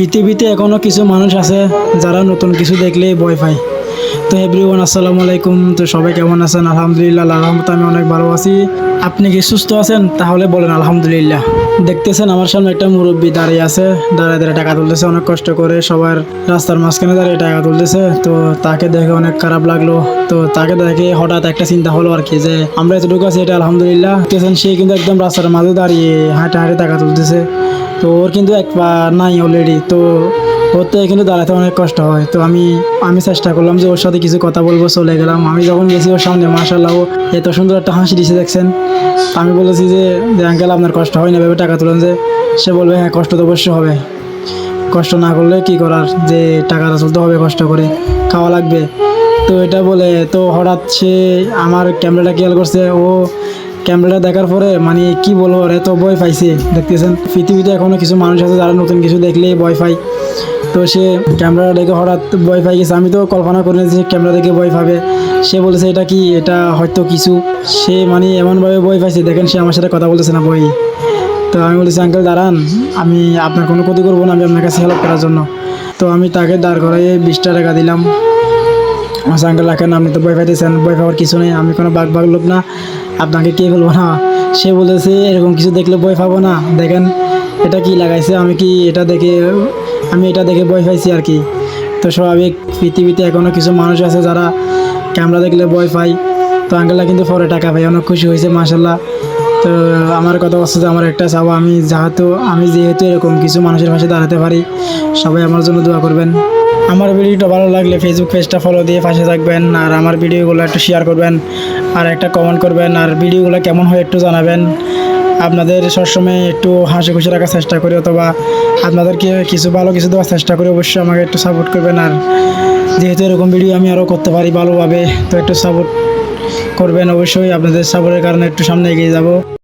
পৃথিবীতে এখনও কিছু মানুষ আছে যারা নতুন কিছু দেখলেই ভয় পায়। তো এভরিওয়ান আসসালামু আলাইকুম। তো সবাই কেমন আছেন? আলহামদুলিল্লাহ রহমতে আমি অনেক ভালো আছি। আপনি কি সুস্থ আছেন? তাহলে বলেন, আলহামদুলিল্লাহ। দেখতেছেন আমার সামনে একটা মুরব্বী দাঁড়িয়ে আছে, দাঁড়িয়ে দাঁড়িয়ে টাকা তুলতেছে, অনেক কষ্ট করে সবার রাস্তার মাঝখানে দাঁড়িয়ে টাকা তুলতেছে। তো তাকে দেখে অনেক খারাপ লাগল। তো তাকে দেখে হঠাৎ একটা চিন্তা হলো আর কি যে, আমরা এতটুকু আছি, এটা আলহামদুলিল্লাহ। দেখতেছেন সে কিন্তু একদম রাস্তার মাঝে দাঁড়িয়ে হাঁটে হাঁটে টাকা তুলতেছে। তো ওর কিন্তু এক পা নাই অলরেডি তো ওর তো এখানে দাঁড়াতে অনেক কষ্ট হয়। তো আমি আমি চেষ্টা করলাম যে ওর সাথে কিছু কথা বলব, চলে গেলাম। আমি যখন গেছি ওর সামনে মার্শাল্লাহ ও এত সুন্দর একটা হাসি দিছে, দেখছেন? আমি বলেছি যে আঙ্কেল আপনার কষ্ট হয় না। ভেবে টাকা তুলেন যে, সে বলবে হ্যাঁ কষ্ট তো অবশ্যই হবে। কষ্ট না করলে কি করার? যে, টাকাটা তুলতে হবে কষ্ট করে, খাওয়া লাগবে। তো এটা বলে, তো হঠাৎ সে আমার ক্যামেরাটা খেয়াল করছে। ও ক্যামেরাটা দেখার পরে মানে কি বলব এত ভয় পাইছে, দেখতেছেন? পৃথিবীতে এখনও কিছু মানুষ আছে, যারা নতুন কিছু দেখলেই ভয় পায়। তো সে ক্যামেরা দেখে হঠাৎ ভয় পাই গেছে। আমি তো কল্পনা করে যে ক্যামেরা দেখে ভয় পাবে। সে বলেছে এটা কি? এটা হয়তো কিছু। সে মানে এমনভাবে ভয় পাইছে, দেখেন সে আমার সাথে কথা বলতেছে না বই তো আমি বলেছি আঙ্কেল, দাঁড়ান। আমি আপনার কোনো ক্ষতি করব না, আমি আপনার কাছে হেল্প করার জন্য। তো আমি তাকে দাঁড় করাইয়ে বিশটা টাকা দিলাম। আমার আঙ্কেল, রাখেন, আপনি তো ভয় পাইতেছেন। ভয় পাওয়ার কিছু নেই, আমি কোনো বাঘ বাঘ লোক না। আপনাকে কে বলব না? সে বলেছে এরকম কিছু দেখলে ভয় পাবো না। দেখেন, এটা কি লাগাইছে? আমি কি এটা দেখে আমি এটা দেখে ভয় পাইছি আর কি। তো স্বাভাবিক পৃথিবীতে এখনও কিছু মানুষ আছে যারা ক্যামেরা দেখলে ভয় পায়। তো আঙ্কেলরা কিন্তু পরে টাকা পাই অনেক খুশি হয়েছে মাসাল্লাহ তো আমার কথা হচ্ছে যে আমার একটা চাওয়া, আমি যেহেতু আমি যেহেতু এরকম কিছু মানুষের পাশে দাঁড়াতে পারি, সবাই আমার জন্য দোয়া করবেন। আমার ভিডিওটা ভালো লাগলে ফেসবুক পেজটা ফলো দিয়ে পাশে থাকবেন, আর আমার ভিডিওগুলো একটু শেয়ার করবেন, আর একটা কমেন্ট করবেন, আর ভিডিওগুলো কেমন হয় একটু জানাবেন। আপনাদের সবসময় একটু হাসি খুশি রাখার চেষ্টা করি, অথবা আপনাদেরকে কিছু ভালো কিছু দেওয়ার চেষ্টা করি, অবশ্যই আমাকে একটু সাপোর্ট করবেন। আর যেহেতু এরকম ভিডিও আমি আরও করতে পারি ভালোভাবে, তো একটু সাপোর্ট করবেন, অবশ্যই আপনাদের সাপোর্টের কারণে একটু সামনে এগিয়ে যাব।